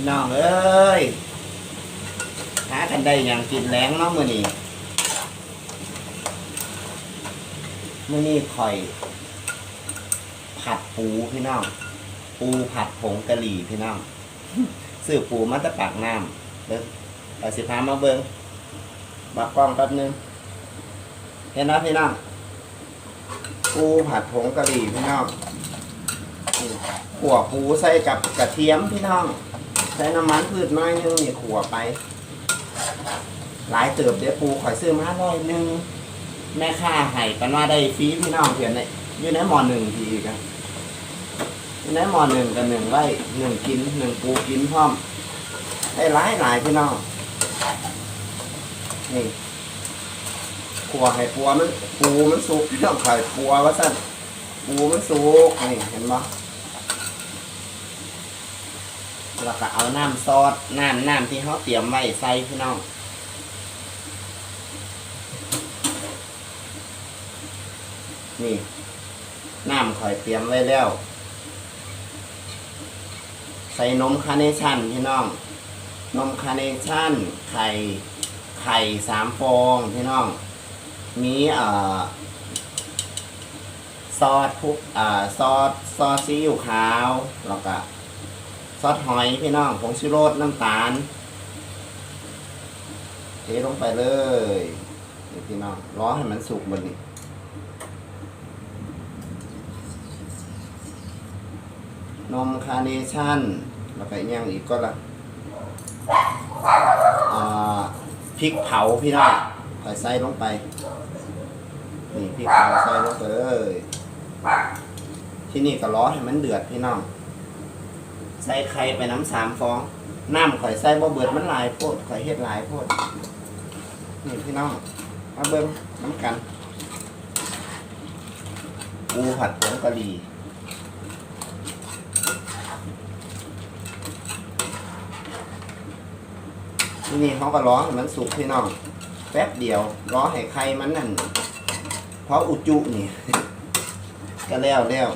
พี่น้องเอ้ยหากันได้อย่างกินแรงเนาะมื้อนี้มื้อนี้ข่อย ผัดปูพี่น้อง ปูผัดผงกะหรี่พี่น้องซื้อปูมาตะปากน้ำเด้อเอาสิพามาเบิ่งบักกล้องแป๊บนึงเห็นนะพี่น้องปูผัดผงกะหรี่พี่น้องขั่วปูใส่กับกระเทียมพี่น้อง ใส่น้ำมันพืชน้อยนึงนี่ขัวไป หลายเติบเดี๋ยวปูข่อยซื้อมาร้อยหนึงแม่ค้าให้กันว่าได้ฟรีพี่น้องเพียนในอยู่ในหมอหนึ่งทีกันอยู่ในหมอหนึ่งกันหนึ่งไว้หนึ่งกินหนึ่งปูกินพร้อมได้หลายหลายพี่น้องนี่ขัวให้ปัวมันปูมันสุกพี่น้องข่ปัวว่าสั่นปูมันสุกนี่เห็นไหม แล้วก็เอาน้ำซอสน้ำน้ำที่เขาเตรียมไว้ใส่พี่น้องนี่น้ำข่อยเตรียมไว้แล้ว ใส่นมคาร์เนชั่นพี่น้อง นมคาร์เนชั่น ไข่ไข่สามฟองพี่น้อง มีเอ่อซอสพุกเอ่อซอสซอสซีอิ๊วขาวแล้วก็ ซอสหอยพี่น้องผงชูรสน้ำตาลเทลงไปเลยนี่พี่น้องรอให้มันสุกบนนี้นมคาร์เนชั่นแล้วก็อีย่างอีกก็ละพริกเผาพี่น้องใส่ใส่ลงไป นี่พริกเผาใส่ลงไปเลยที่นี่ก็ร้อให้มันเดือดพี่น้อง ใส่ไข่ไปน้ำสามฟอง น้ำข่อยใส่บ่เบิดมันหลายโพดข่อยเฮ็ดหลายโพดนี่พี่น้องมาเบิ่งน้ำกันปูผัดผงกะหรี่นี่เขาก็ร้อให้มันสุกพี่น้องแป๊บเดียวร้อให้ไข่มันนั่นเพราะอุจุนี่ ก็แล้วแล้ว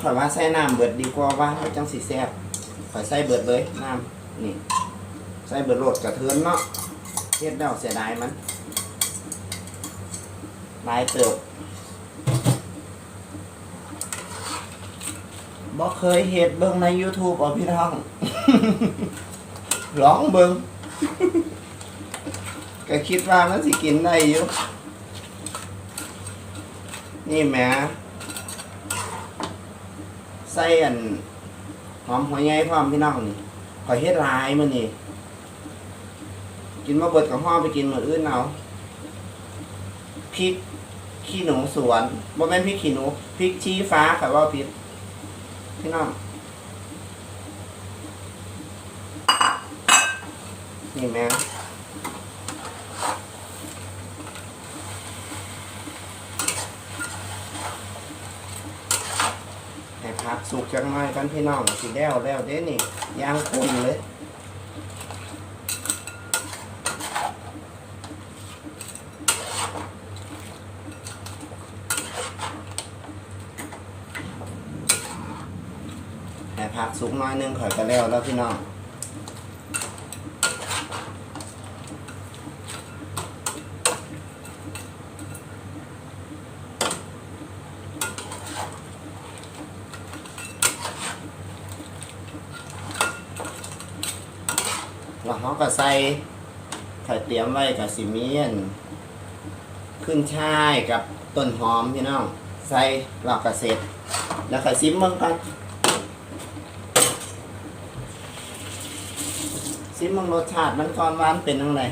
ขอยว่าใส่น้ำเบิดดีกว่าว่าเขาจังสีแซ่บขอยใส่เบิดเลยน้ำนี่ใส่เบิดโหลดกระเทือนเนาะเฮ็ดแล้วเสียดายมันลายเติบบ่เคยเฮ็ดเบิ่งใน YouTube เอาพี่น้อง ร้องเบิงก็คิดว่ามันสิกินได้อยู่นี่แหม่ ใส่อันหอมหัวใหญ่พร้อมพี่น้องนี่ขอยเฮ็ดลายมื้อนี่กินมาเบิดกับห้อไปกินมื้ออื่นเอาพริกขี้หนูสวนบ่แม่นพริกขี้หนูพริกชี้ฟ้าค่ะว่าผิดพี่น้องนี่แม่ ผักสุกจังหน่อยกันพี่น้องสิแล้วแล้วเด้นี่ย่างคนเลยให้ผักสุกน้อยนึงข่อยก็แล้วแล้วพี่น้อง แล้วเขาก็ใส่ไข่เตรียมไว้กับสิเมียนขึ้นช่ายกับต้นหอมพี่น้อง ใส่เราก็เสร็จ แล้วก็ซิมมึงกันซิมมึงรสชาติมันก่อนหวานเป็นยังไง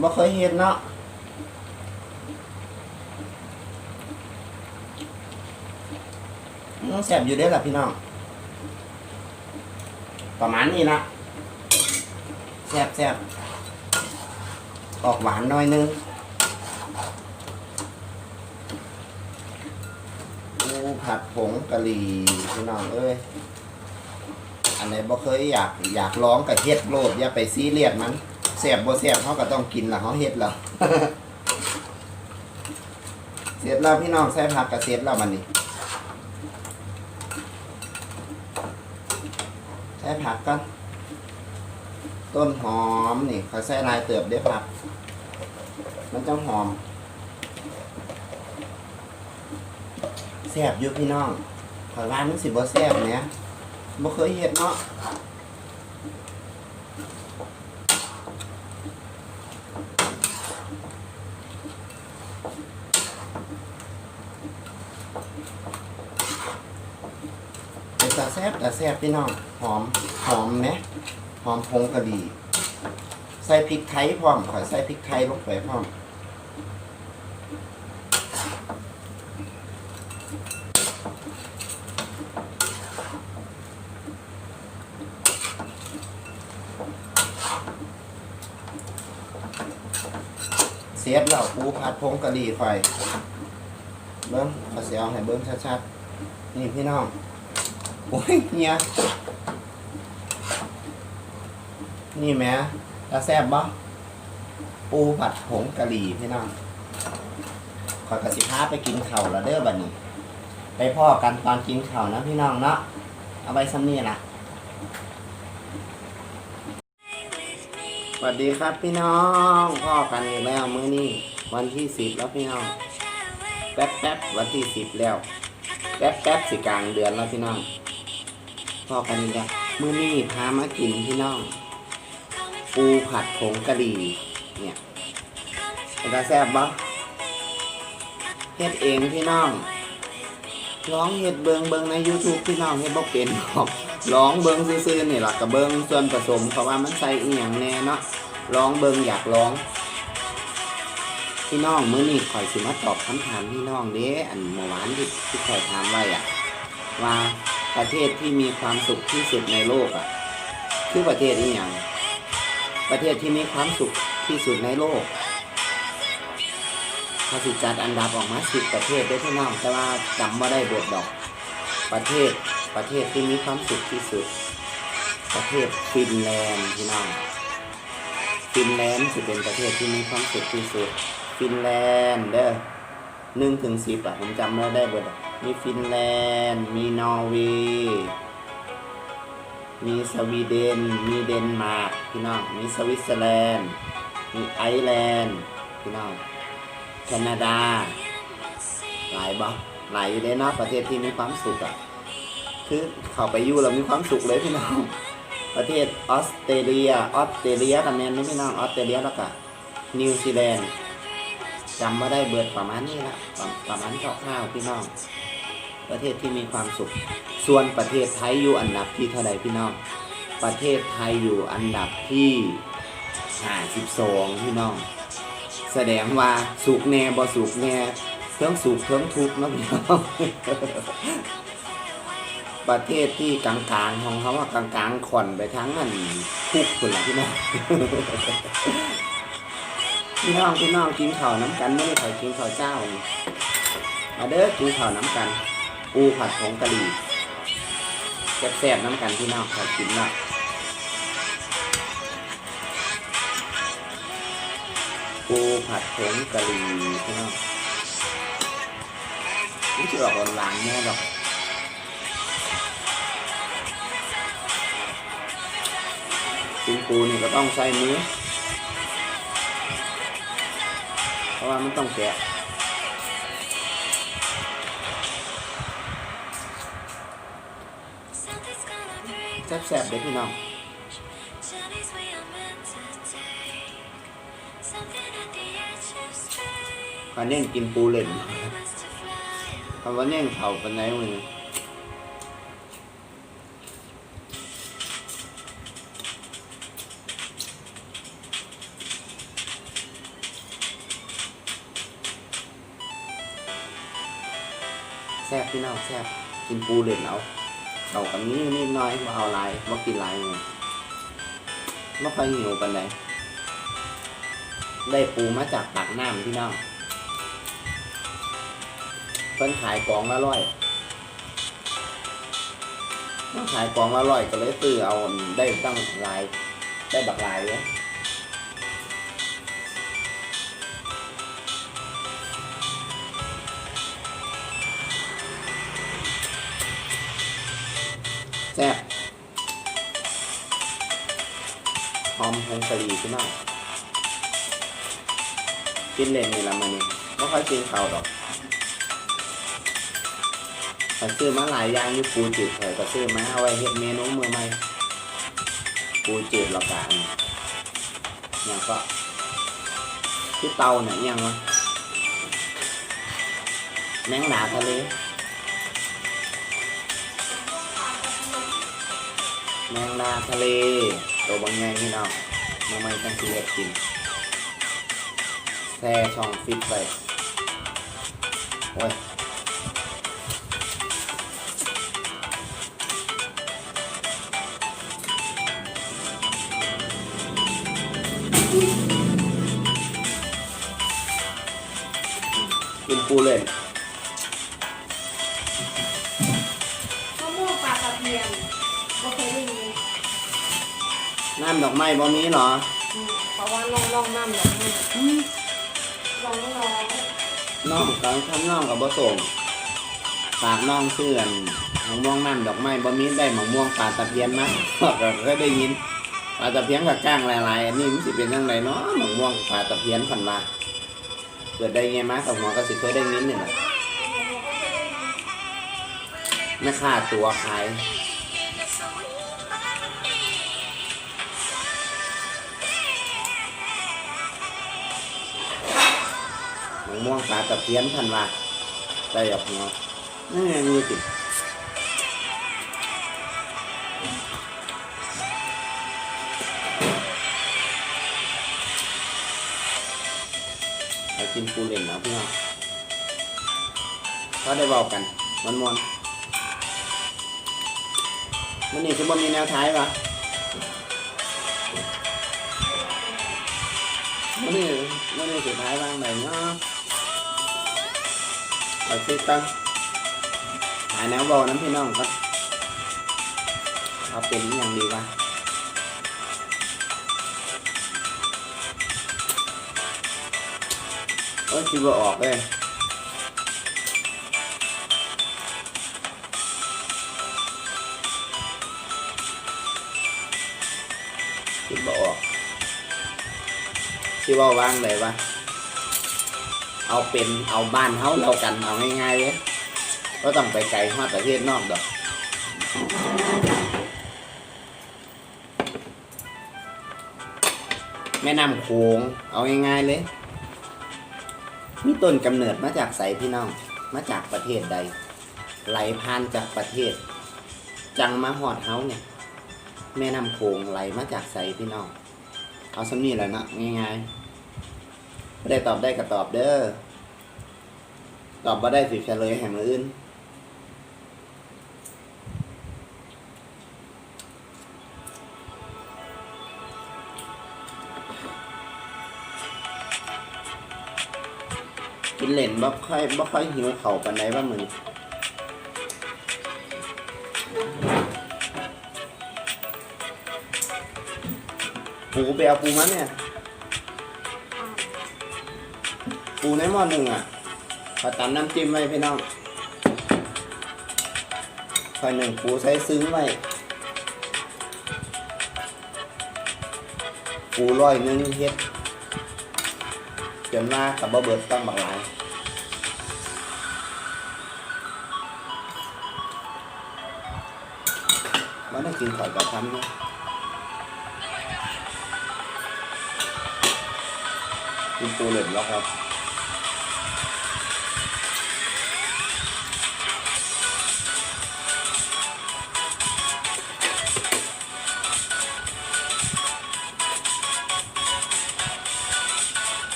บ่เคยเห็นเนาะมันแสบอยู่เด้อล่ะพี่น้อง ประมาณนี้นะ แซ่บแซ่บออกหวานหน่อยนึงปูผัดผงกะหรี่พี่น้องเอ้ยอันไหนบ่เคยอยากอยากลองกับเฮ็ดโลดอย่าไปซีเรียสมันแซ่บบ่แซ่บเขาก็ต้องกินละเขาเฮ็ดแล้วเสร็จแล้วพี่น้องใส่ผักกระเสร็จแล้วมันนี่ใส่ผักก่อน ต้นหอมนี่ขอใส่ลายเติบเด้อผักมันจะหอมแซ่บอยู่พี่น้องขอยว่ามันสิบ่แซ่บเนี่ยบ่เคยเฮ็ดเนาะเป็นตาแซ่บตาแซ่บพี่น้อง หอม หอมไหม หอมพงกะหรี่ใส่พริกไทยพร้อมขอยใส่พริกไทยลงไปพร้อมเสียบเหล่าปูผัดพงกะหรี่ไฟเบิ้งขอเสียวให้เบิ้งชัดๆนี่พี่น้องโอ้ยเนี่ย นี่แหม่ตาแซบบ่ปูผัดผงกะหรี่พี่น้องขอกระสิพาไปกินเข้าวแล้วเด้อบัดนี้ ไปพ่อกันตอนกินเข้าวนะพี่น้องเนาะเอาไปซ้ำนี่ล่ะสวัสดีครับพี่น้องพ่อกันอีกแล้วมื้อนี้วันที่สิบแล้วพี่น้อง แป๊บแป๊บวันที่สิบแล้ว แป๊บแป๊บสิกลางเดือนแล้วพี่น้องพ่อกันอีกแล้วมื้อนี้พามากินพี่น้อง ปูผัดผงกะหรี่เนี่ยเป็นตาแซ่บบ่เฮ็ดเองพี่น้องร้องเฮ็ดเบิงเบิงใน YouTube พี่น้องเฮ็ดบ่เป็นหรอกร้องเบิงซื่อๆนี่ล่ะกับเบิงส่วนผสมเขาว่ามันใส่อีหยังแน่เนาะร้องเบิงอยากร้องพี่น้องมื้อนี้ข่อยสิมาตอบคำถามพี่น้องเด้อันเมื่อวานที่ที่ข่อยถามไว้อะว่าประเทศที่มีความสุขที่สุดในโลกอะ คือประเทศอีหยัง ประเทศที่มีความสุขที่สุดในโลกเขาสิจัดอันดับออกมาสิบประเทศเด้อพี่น้องแต่ว่าจำว่าได้บทดอก ประเทศประเทศที่มีความสุขที่สุด ประเทศฟินแลนด์พี่น้องฟินแลนด์จะเป็นประเทศที่มีความสุขที่สุด ฟินแลนด์เด้อหนึ่งถึงสิบอะผมจำไม่ได้เบิดอะมีฟินแลนด์ มีนอร์เวย์ มีสวีเดน มีเดนมาร์กพี่น้อง มีสวิตเซอร์แลนด์ มีไอร์แลนด์พี่น้อง แคนาดา หลายบ่หลายอยู่เด้เนาะประเทศที่มีความสุขอะคือเข้าไปอยู่แล้วมีความสุขเลยพี่น้อง ประเทศออสเตรเลีย ออสเตรเลียกับแมนนี่พี่น้อง ออสเตรเลียแล้วก็นิวซีแลนด์จำว่าได้เบิดประมาณนี้ละประประมาณคร่าวๆพี่น้อง ประเทศที่มีความสุข ส่วนประเทศไทยอยู่อันดับที่เท่าใดพี่น้อง ประเทศไทยอยู่อันดับที่52พี่น้อง แสดงว่าสุขแน่บ่สุขแน่เทิงสุขเทิงทุกข์นะพี่น้องประเทศที่กลางๆของเขาว่ากลางๆขอนไปทั้งนั้นทุกข์คนละพี่น้องพี่น้องพี่น้องกินข้าวน้ำกันไม่ได้ใครกินข้าวเจ้ามาเด้อกินข้าวน้ำกัน ปูผัดผงกะหรี่แซ่บๆน้ำกันพี่น้องขอกินละปูผัดผงกะหรี่พี่น้องนี่จะออกหวานๆแน่หรอกกินปูนี่ก็ต้องใส่มือเพราะว่ามันต้องแกะ แซ่บๆเด้อพี่น้องขอเน่นกินปูเล่นคำว่าเน่นเข่าเป็นไงมึงแซ่บพี่น้องแซ่บกินปูเล่นเอา เรากับนี้นิดหน้อยมาเอาลายมากินลายไงไม่ค่อยหิวปันใดได้ปูมาจากปากน้ำพี่น้องเพิ่นขายกล่องละร้อยเพิ่นขายกล่องละร้อยก็เลยซื้อเอาได้ตั้งลายได้บักลายเลย หอมผงกะหรี่พี่น้องกินเล่นนี่ละมันนี่ไม่ค่อยกินข้าวดอกข้อยซื้อมาหลายอย่างอยู่ปูจืดข่อยก็ซื้อมาเอาไว้เฮ็ดเมนูมือใหม่ปูจืดแล้วก็อันเนี่ยก็ที่เตาเนี่ยยังวะแมงดาทะเลแมงดาทะเล ตัวบางแงพี่น้องมือใหม่ตั้งสีเฮ็ดกินแช่ช่องฟิตไปโอ้ยกินปูเลย ดอกไม้บ่มีเหรออืมเพราะว่าลองลองน้ำแบบนี้ลองลองน้องกลางทำน้องกับบ่ส่งฝากน้องเสื่อนมะม่วงน้ำดอกไม้บ่มีได้มะม่วงปลาตะเพียนมาก็เคยได้ยินปลาตะเพียนกับก้างหลายๆอันนี้มันสิเป็นจังไดเนาะมะม่วงปลาตะเพียนพันว่าเกิดได้ไงมากับหัวก็สิเคยได้ยินนี่แหละแม่ค้าตัวขาย ม่วงปลาตะเพียนพันว่าได้หยอกหัวนี่ไงมีติไปกินปูเล่นแล้วพี่น้องก็ได้บอกกันมันมวนมันนี่คือมันมีแนวท้ายปะมันนี่มันนี่สุดท้ายบ้างไหนเนาะ เอาคิดกันหาแนวบอกน้ำพี่น้องก็เอาเป็นอย่างดีวะเอ้ยคิดว่าออกเลยคิดว่าออกคิดว่าวางเลยวะ เอาเป็นเอาบ้านเฮาเรากันเอาง่ายๆเลยก็ต้องไปไกลฮอดประเทศนอกดอกแม่น้ำโขงเอาง่ายๆเลยมีต้นกำเนิดมาจากไสพี่น้อง มาจากประเทศใด ไหลผ่านจากประเทศ จังมาหอดเฮาเนี่ย แม่น้ำโขงไหลมาจากไสพี่น้อง เอาสำนีแล้วนะง่ายๆ ไม่ได้ตอบได้ก็ตอบเด้อ ตอบมาได้สิเฉลยแห่งมืออื่น กินเหล่นบ่ค่อยบ่ค่อยหิวเข่าปานใดว่ามึงปูไปเอาปูมาเนี่ย ปูในหม้อหนึ่งอะขอตำน้ำจิ้มไว้พี่น้องคอยหนึ่งปูใช้ซึ้งไว้ปูร้อยหนึงเฮ็ดจนว่ากับบ่เบิดตั้งบักหลายมันได้กินข่อยกับทำเนาะกินปูเหล็ดแล้วครับ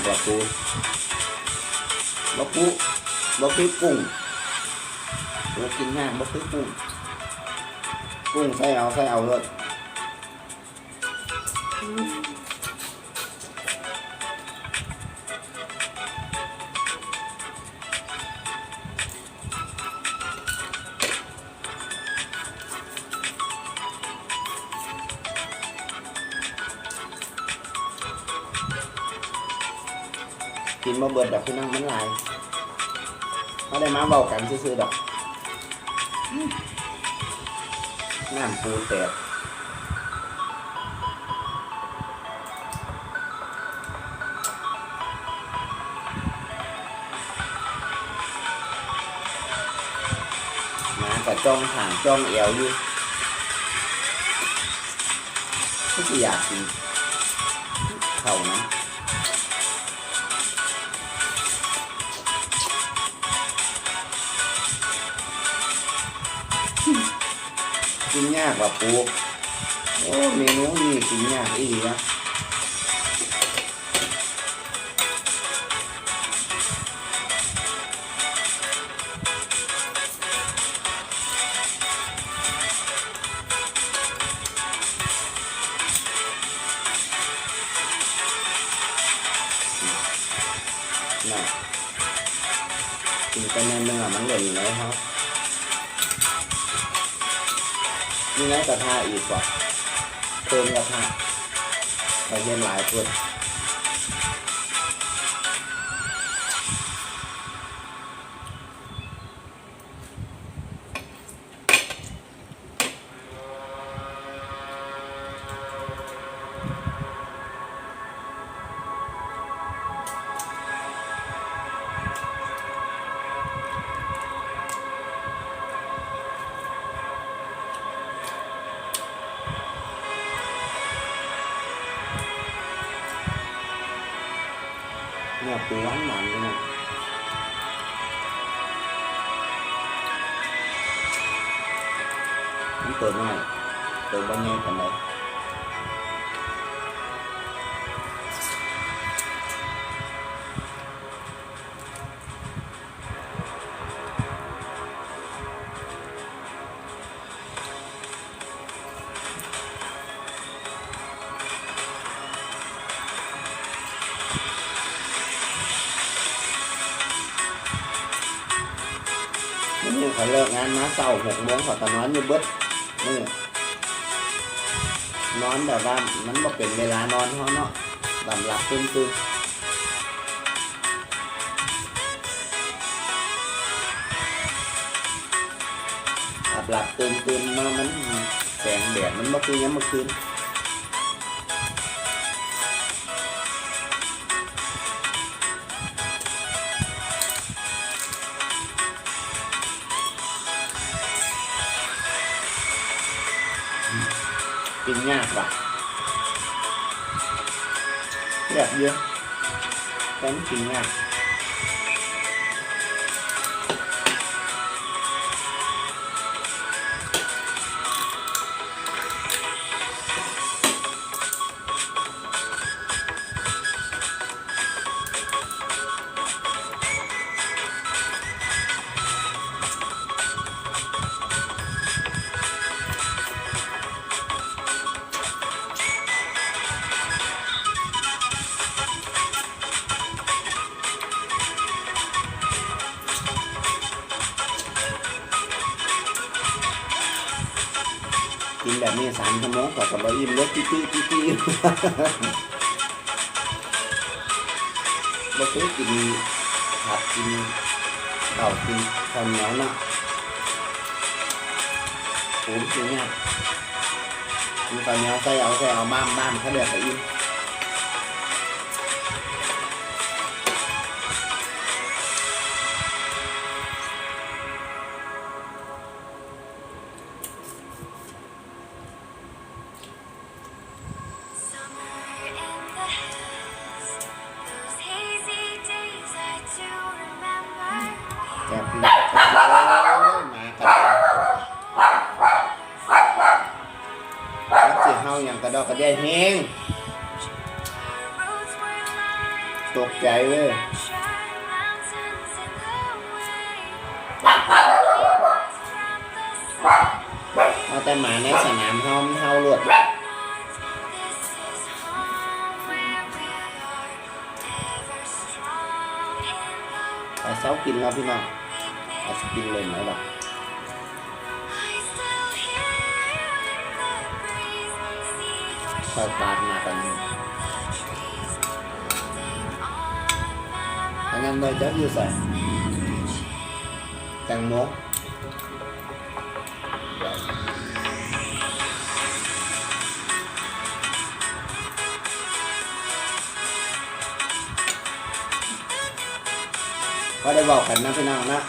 กินง่ายกว่าปูบะปูบะพริกกุ้งปูกินง่ายบ่คือกุ้งกุ้งใส่เอาใส่เอาเลย กินมาเบิดดอกพี่น้องมันหลายเขาได้มาเบากันซื่อๆดอกน้ำปูแตกมากับจ้องห่างจ้องเอวอยู่ก็จะอยากกินเข่านะ กินยากว่าปูโอ้เมนูนี้กินยากอีกนะ นี่ไงกระทะอีกกว่าเติมกระทะไปเห็นหลายคน เขาเลิกงานมาเศร้าหกโมงเขาตอนอนอยู่เบิดนี่นอนแบบว่ามันบ่เป็นเวลานอนเขาเนาะลำหลับตื่นตื่นหลับหลับตื่นตื่นมามันแสงแดดมันบ่คือยังเมื่อคืน กินยากว่ะแกินยากกินแบบนี้สามชั่วโมงกว่ากับเราอิ่มรสจี้จี้จี้จี้เราเคยกินผัดกินข้าวกินข้าวเหนียวนาะผมกินเนี่ยากกินข้าวเหนียวใส่เอาใส่เอาบ้ามบ้ามเขาเดือดไปอิ่ม เฮาหลวดแต่เช้กินแล้วพี่น้องอาจจะกินเลยไหมล่ะคอยปาดมาตอนนี้อันนั้นเลยจะอยู่ใส่แตงโม ก็ได้บอกกันนะพี่น้องนะ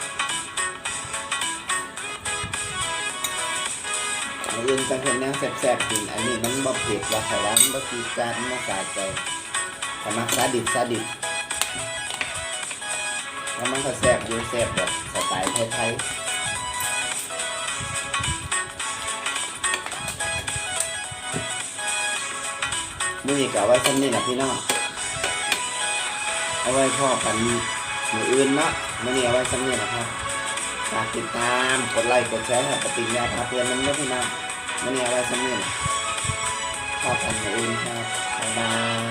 อันอื่นจะเป็นแนวแซ่บๆกินอันนี้มันบ่เผ็ดว่าใส่แล้วมันบ่กีดการมันบ่สาใจแต่มักซาดิบซาดิบแล้วมันก็แซ่บอยู่แซ่บแบบสไตล์ไทยๆมือนี้ก็เอาไว้ซ้ำนี่นะพี่น้อง เอาไว้พ่อกัน มืออื่นเนาะมื่อนี้เอาไว้สำเนียนะครับฝากติดตามกดไลค์กดแชร์ให้ปฏิญญาพาเพื่อนนั้นไม่พี่น้องมื่อนี้เอาไว้สำเนียนะพ่อกันมืออื่นครับบ๊ายบาย